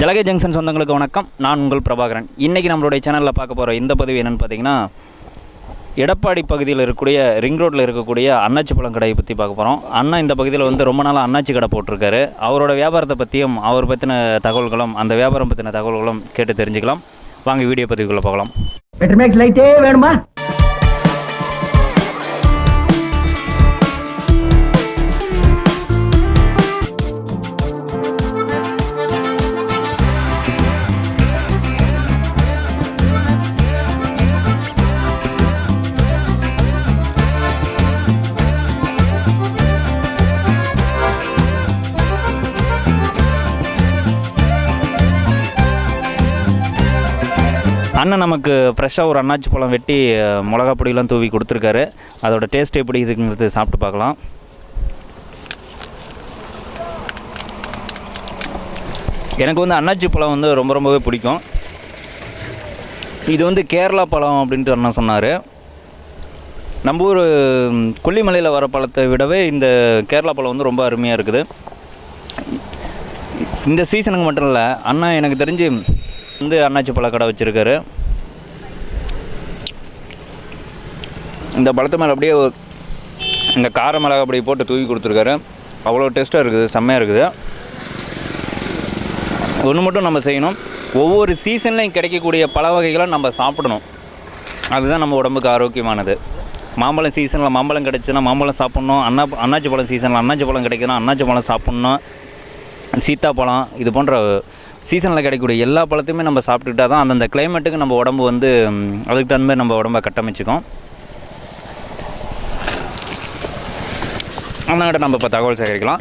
ஜலகை junction சொந்தங்களுக்கு வணக்கம். நான் உங்கள் பிரபாகரன். இன்றைக்கி நம்மளுடைய சேனலில் பார்க்க போகிற இந்த பதிவு என்னென்னு பார்த்தீங்கன்னா எடப்பாடி பகுதியில் இருக்கக்கூடிய ரிங் ரோட்டில் இருக்கக்கூடிய அண்ணாச்சி பழம் கடையை பற்றி பார்க்க போகிறோம் அண்ணா இந்த பகுதியில் வந்து ரொம்ப நாளாக அண்ணாச்சி கடை போட்டிருக்காரு. அவரோட வியாபாரத்தை பற்றியும் அவர் பற்றின தகவல்களும் அந்த வியாபாரம் பற்றின தகவல்களும் கேட்டு தெரிஞ்சுக்கலாம். வாங்க வீடியோ பதிவுக்குள்ளே போகலாம். லைட்டே வேணுமா? அண்ணன் நமக்கு ஃப்ரெஷ்ஷாக ஒரு அண்ணாச்சி பழம் வெட்டி மிளகா பொடியெல்லாம் தூவி கொடுத்துருக்காரு. அதோட டேஸ்ட் எப்படி இதுங்கிறது சாப்பிட்டு பார்க்கலாம். எனக்கு வந்து அண்ணாச்சி பழம் வந்து ரொம்ப ரொம்பவே பிடிக்கும். இது வந்து கேரளா பழம் அப்படின்ட்டு அண்ணன் சொன்னார். நம்ம ஊர் கொல்லிமலையில் வர பழத்தை விடவே இந்த கேரளா பழம் வந்து ரொம்ப அருமையாக இருக்குது. இந்த சீசனுக்கு மட்டும் இல்லை அண்ணா எனக்கு தெரிஞ்சு வந்து அண்ணாச்சி பழக்கடை வச்சுருக்காரு. இந்த பழத்து மேலே அப்படியே இந்த கார மிளகா அப்படியே போட்டு தூவி கொடுத்துருக்காரு. அவ்வளோ டேஸ்ட்டாக இருக்குது செம்மையாக இருக்குது. ஒன்று மட்டும் நம்ம செய்யணும். ஒவ்வொரு சீசன்லையும் கிடைக்கக்கூடிய பல வகைகளை நம்ம சாப்பிடணும். அதுதான் நம்ம உடம்புக்கு ஆரோக்கியமானது. மாம்பழம் சீசனில் மாம்பழம் கிடச்சுன்னா மாம்பழம் சாப்பிட்ணும். அண்ணா அண்ணாச்சி பழம் சீசனில் அண்ணாச்சி பழம் கிடைக்குதுன்னா அண்ணாச்சி பழம் சாப்பிட்ணும். சீத்தாப்பழம் இது போன்ற சீசனில் கிடைக்கக்கூடிய எல்லா பழத்தையுமே நம்ம சாப்பிட்டுக்கிட்டா தான் அந்தந்த கிளைமேட்டுக்கு நம்ம உடம்பு வந்து அதுக்கு தகுந்த மாதிரி நம்ம உடம்பை கட்டமைச்சிக்கும். அண்ணாகிட்ட நம்ம இப்போ தகவல் சேகரிக்கலாம்.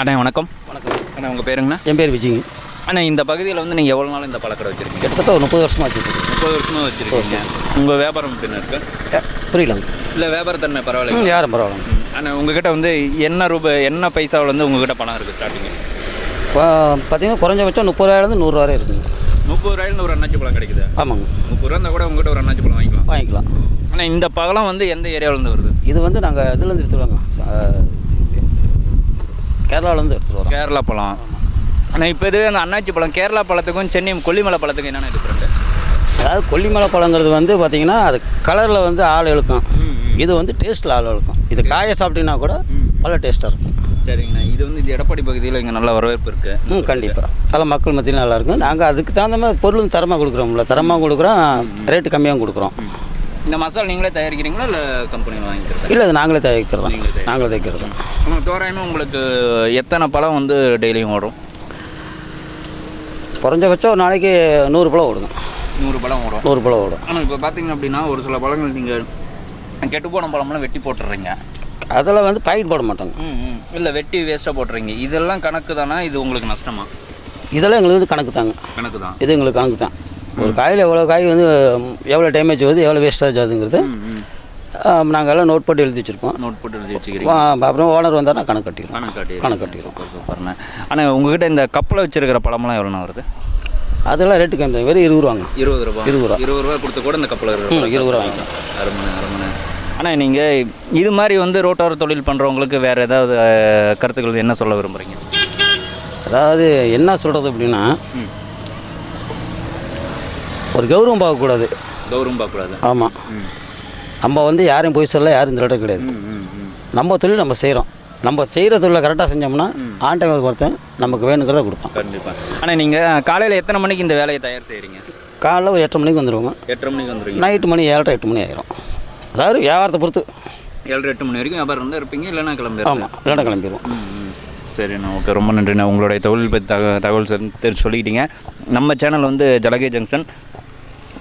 அண்ணா வணக்கம். வணக்கம். அண்ணா உங்கள் பேருங்கண்ணா? என் பேர் விஜய். அண்ணா இந்த பகுதியில் வந்து நீங்கள் எவ்வளோ நாள் இந்த பழக்கடை வச்சுருக்கீங்க? கிட்டத்தட்ட ஒரு முப்பது வருஷமா வச்சுருக்கேன் முப்பது வருஷமாக வச்சுருக்கீங்க. உங்கள் வியாபாரம் பின்ன இருக்கு? புரியலங்க இல்லை வியாபாரத்தன்மை பரவாயில்ல யாரும் பரவாயில்ல. அண்ணா உங்ககிட்ட வந்து என்ன ரூபாய் என்ன பைசாவில் வந்து உங்ககிட்ட பணம் இருக்குது ஸ்டார்டிங்கு இப்போ பார்த்தீங்கன்னா குறைஞ்சபட்சம் முப்பது ரூபாயிலேருந்து நூறு வரை இருக்குங்க முப்பது ரூபாயில ஒரு அண்ணாச்சி பழம் கிடைக்குது. ஆமாங்க. முப்பது ரூபா இருந்தால் கூட உங்ககிட்ட ஒரு அண்ணாச்சி பழம் வாங்கிக்கலாம். வாங்கிக்கலாம். ஆனால் இந்த பழம் வந்து எந்த ஏரியாவிலேருந்து வருது? இது வந்து நாங்கள் இதுலேருந்து எடுத்துட்டு வரோங்க கேரளாவிலேருந்து எடுத்துகிட்டு வரோம் கேரளா பழம். ஆனால் இப்போ இதுவே அந்த அண்ணாச்சி பழம் கேரளா பழத்துக்கும் சென்னை கொல்லிமலை பழத்துக்கும் என்னென்ன டிஃப்ரெண்ட் அதாவது கொல்லிமலை பழங்கிறது வந்து பார்த்தீங்கன்னா அது கலரில் வந்து ஆள் இழுக்கும். இது வந்து டேஸ்ட்டில் ஆள் இழுக்கும். இது காய சாப்பிட்டீங்கன்னா கூட நல்ல டேஸ்ட்டாக இருக்கும். சரிங்கண்ணா. இது வந்து இது எடப்பாடி பகுதியில் இங்கே நல்ல வரவேற்பு இருக்குது ம் கண்டிப்பாக அதெல்லாம் மக்கள் மத்தியில் நல்லா இருக்கும். நாங்கள் அதுக்கு தகுந்த மாதிரி பொருள் தரமாக கொடுக்குறோம்ல. தரமாக கொடுக்குறோம் ரேட்டு கம்மியாக கொடுக்குறோம். இந்த மசாலா நீங்களே தயாரிக்கிறீங்களா இல்லை கம்பெனியில் வாங்கிக்கிறதா? இல்லை அது நாங்களே தயாரிக்கிறோம் நீங்களே தயாரிக்கிறோம் ஆமாம் தோராயமாக உங்களுக்கு எத்தனை பழம் வந்து டெய்லியும் ஓடும்? குறைஞ்சபட்சம் ஒரு நாளைக்கு நூறு பழம் ஓடுங்க. நூறு பழம் ஓடும். நூறு பழம் ஓடும். ஆனால் இப்போ பார்த்தீங்க அப்படின்னா ஒரு சில பழங்கள் நீங்கள் கெட்டு போன பழம்லாம் வெட்டி போட்டுடுறீங்க அதில் வந்து பாக்கெட் போட மாட்டாங்க. இல்லை வெட்டி வேஸ்ட்டாக போட்டுறீங்க. இதெல்லாம் கணக்கு தானா இது உங்களுக்கு நஷ்டமா? இதெல்லாம் எங்களுக்கு வந்து கணக்கு தாங்க. கணக்கு தான் இது எங்களுக்கு கணக்கு தான். ஒரு காயில் எவ்வளோ காய் வந்து எவ்வளோ டேமேஜ் வருது எவ்வளோ வேஸ்டேஜ் ஆகுதுங்கிறது நாங்கள் எல்லாம் நோட் போட்டு எழுதி வச்சுருப்போம். நோட் போட்டு எழுதி வச்சுக்கிறீங்க. அப்புறம் ஓனர் வந்தால் நான் கணக்கு கட்டிடுவோம். கணக்கு காட்டி கணக்கு கட்டிடுவோம். சூப்பர்ண்ணே ஆனால் உங்ககிட்ட இந்த கப்பில் வச்சிருக்கிற பழமெல்லாம் எவ்வளோண்ணா வருது? அதெல்லாம் ரேட்டு கம்மி வெறும் இருபது ரூபாங்க. இருபது ரூபா? இருபது ரூபா. இருபது ரூபா கொடுத்து கூட இந்த கப்பில் இருபது ரூபா. வாங்கிக்கலாம். அருமணை அருமணை ஆனால் நீங்கள் இது மாதிரி வந்து ரோட்டோர தொழில் பண்ணுறவங்களுக்கு வேறு ஏதாவது கருத்துக்கள் என்ன சொல்ல விரும்புகிறீங்க அதாவது என்ன சொல்கிறது அப்படின்னா ஒரு கௌரவம் பார்க்கக்கூடாது. கௌரவம் பார்க்கக்கூடாது. ஆமாம் நம்ம வந்து யாரையும் போய் சொல்ல யாரும் திருட கிடையாது. நம்ம தொழில் நம்ம செய்கிறோம் நம்ம செய்கிற தொழிலை கரெக்டாக செஞ்சோம்னா ஆண்டவங்களுக்கு ஒருத்தன் நமக்கு வேணுங்கிறத கொடுப்பான். கண்டிப்பாக ஆனால் நீங்கள் காலையில் எத்தனை மணிக்கு இந்த வேலையை தயார் செய்கிறீங்க காலைல ஒரு எட்டு மணிக்கு வந்துடுவோங்க எட்டரை மணிக்கு வந்துடுவீங்க நைட்டு மணி ஏழரை எட்டு மணி ஆயிரும். அதாவது வியாபாரத்தை பொறுத்து. ஏழரை எட்டு மணி வரைக்கும் வியாபாரம் இருந்தால் இருப்பீங்க இல்லைன்னா கிளம்பி ஆமாம் இல்லைன்னா கிளம்பிடுவோம். சரிண்ணா ஓகே. ரொம்ப நன்றிண்ணா. உங்களுடைய தொழில் பற்றி தக தகவல் சொல்~ தெரி சொல்லிக்கிட்டீங்க. நம்ம சேனல் வந்து ஜலகை ஜங்ஷன்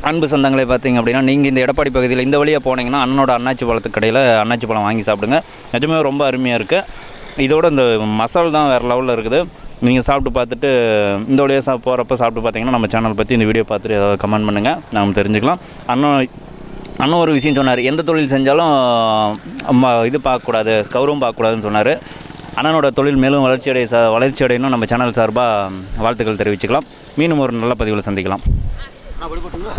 அன்பு சொந்தங்களே பார்த்தீங்க அப்படின்னா நீங்கள் இந்த எடப்பாடி பகுதியில் இந்த வழியாக போனீங்கன்னா அண்ணனோட அண்ணாச்சி பழத்துக்கு கடையில் அண்ணாச்சி பழம் வாங்கி சாப்பிடுங்க. நிஜமே ரொம்ப அருமையாக இருக்குது இதோட இந்த மசால் தான் வேறு லெவலில் இருக்குது. நீங்கள் சாப்பிட்டு பார்த்துட்டு இந்த வழியாக சா போகிறப்ப சாப்பிட்டு பார்த்தீங்கன்னா நம்ம சேனல் பற்றி இந்த வீடியோ பார்த்துட்டு ஏதாவது கமெண்ட் பண்ணுங்கள் நாம் தெரிஞ்சுக்கலாம். அண்ணன் அண்ணன் ஒரு விஷயம் சொன்னார். எந்த தொழில் செஞ்சாலும் அம்மா இது பார்க்கக்கூடாது கௌரவம் பார்க்கக்கூடாதுன்னு சொன்னார். அண்ணனோட தொழில் மேலும் வளர்ச்சியடைய ச வளர்ச்சி அடையணும். நம்ம சேனல் சார்பாக வாழ்த்துக்கள் தெரிவிச்சுக்கலாம். மீண்டும் ஒரு நல்ல பதிவில் சந்திக்கலாம். నా పడిపోతుందా